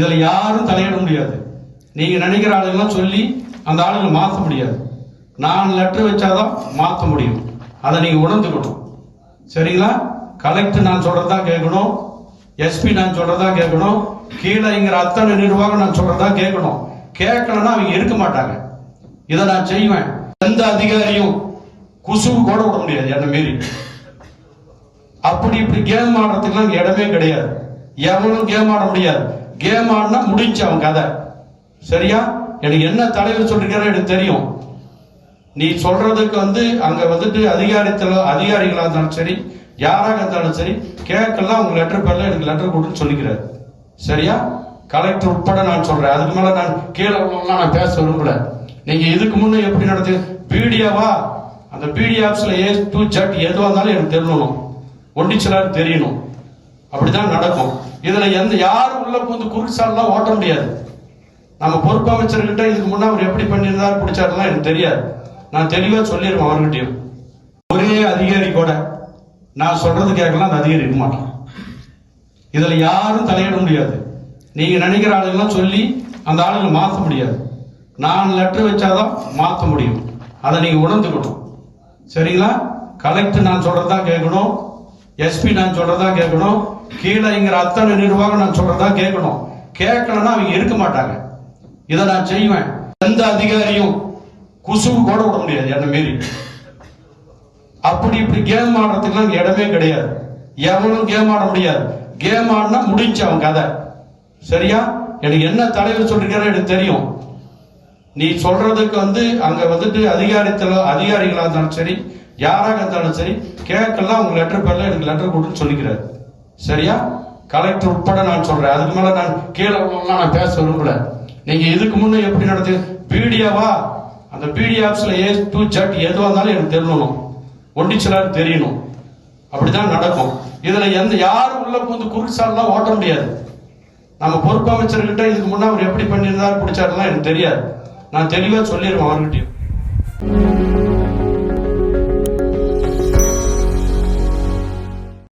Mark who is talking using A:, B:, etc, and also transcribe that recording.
A: இதுல யாரும் தலையிட முடியாது. நீங்க நினைக்கிற ஆளுங்கெல்லாம் சொல்லி அந்த ஆளுங்களை மாற்ற முடியாது. நான் லெட்டர் வச்சாதான் மாற்ற முடியும். அதை நீங்க உணர்ந்துக்கணும். சரிங்களா? கலெக்டர் நான் சொல்றதா கேட்கணும். எஸ்பி நான் சொல்றதா கேட்கணும். கீழேங்கிற அத்தனை நிர்வாகம் நான் சொல்றதா கேட்கணும். கேட்கலன்னா அவங்க இருக்க மாட்டாங்க. இதை நான் செய்வேன். எந்த அதிகாரியும் குசுவு கூட விட முடியாது என்ன மீறி. அப்படி இப்படி கேம் ஆடுறதுக்குலாம் இடமே கிடையாது. எவனும் கேம் ஆட முடியாது. கேம் ஆடினா முடிஞ்சு அவன் கதை. சரியா? எனக்கு என்ன தலைவர் சொல்லிருக்காரோ எனக்கு தெரியும். நீ சொல்றதுக்கு வந்து அங்க வந்துட்டு அதிகாரத்தில் அதிகாரிகளா இருந்தாலும் சரி யாராக இருந்தாலும் சரி கேட்கலாம் உங்க லெட்டர் பேர்ல எனக்கு லெட்டர் கொடுன்னு சொல்லிக்கிறாரு. சரியா? கலெக்டர் உட்பட நான் சொல்றேன். அதுக்கு மேல நான் கீழே உள்ளவங்களாம் நான் பேச விரும்பல. நீங்க இதுக்கு முன்னே எப்படி நடத்து பிடிஓவா அந்த பிடி ஆப்ஸ்ல ஏ டு ஜட் எதுவாக இருந்தாலும் எனக்கு தெரியணும். ஒண்டிச்சலார் தெரியணும். அப்படிதான் நடக்கும். இதுல எந்த யாரும் உள்ள புகுந்து குறுக்குசாலாம் ஓட்ட முடியாது. நம்ம பொறுப்பு அமைச்சர்கிட்ட இதுக்கு முன்னே அவர் எப்படி பண்ணியிருந்தாரு பிடிச்சாருலாம் எனக்கு தெரியாது. நான் தெளிவா சொல்லிடுவேன் அவர்கிட்டயும். ஒரே அதிகாரி கூட நான் சொல்றது கேட்கலாம் அந்த அதிகாரி இருக்க மாட்டேன். இதுல யாரும் தலையிட முடியாது. நீங்க நினைக்கிற ஆளுங்கெல்லாம் சொல்லி அந்த ஆளுங்களை மாற்ற முடியாது. நான் லெட்டர் வச்சாதான் மாற்ற முடியும். அதை நீங்க உணர்ந்துக்கணும். சரிங்களா? கலெக்டர் நான் சொல்றதா கேட்கணும். எஸ்பி நான் சொல்றதா கேட்கணும். கீழே இங்கிற அத்தனை நிர்வாகம் நான் சொல்றதா கேட்கணும். கேட்கலன்னா அவங்க இருக்க மாட்டாங்க. இதை நான் செய்வேன். எந்த அதிகாரியும் குசுவு கூட விட முடியாது என்ன மீறி. அப்படி இப்படி கேம் ஆடுறதுக்குலாம் இடமே கிடையாது. எவனும் கேம் ஆட முடியாது. கேம் ஆடினா முடிஞ்சு அவன் கதை. சரியா? எனக்கு என்ன தலைவர் சொல்லிருக்காரோ எனக்கு தெரியும். நீ சொல்றதுக்கு வந்து அங்க வந்துட்டு அதிகாரத்தில் அதிகாரிகளா இருந்தாலும் சரி யாராக இருந்தாலும் சரி கேட்கலாம் உங்க லெட்டர் பேர்ல எனக்கு லெட்டர் கொடுன்னு சொல்லிக்கிறாரு. சரியா? கலெக்டர் உட்பட நான் சொல்றேன். அதுக்கு மேல நான் கீழே உள்ளவங்களாம் நான் பேச விரும்பல. நீங்க இதுக்கு முன்னே எப்படி நடத்து பிடிஓவா அந்த பிடி ஆப்ஸ்ல ஏ டூ ஜட் எதுவாக இருந்தாலும் எனக்கு தெரியணும். ஒண்டிச்சலார் தெரியணும். அப்படிதான் நடக்கும். இதுல எந்த யாரும் உள்ள புகுந்து குறுக்குசாலாம் ஓட்ட முடியாது. நம்ம பொறுப்பு அமைச்சர்கிட்ட இதுக்கு முன்னே அவர் எப்படி பண்ணியிருந்தார் பிடிச்சாருலாம் எனக்கு தெரியாது. நான் தெளிவாக சொல்லிடுவேன் அவர்கிட்டையும்.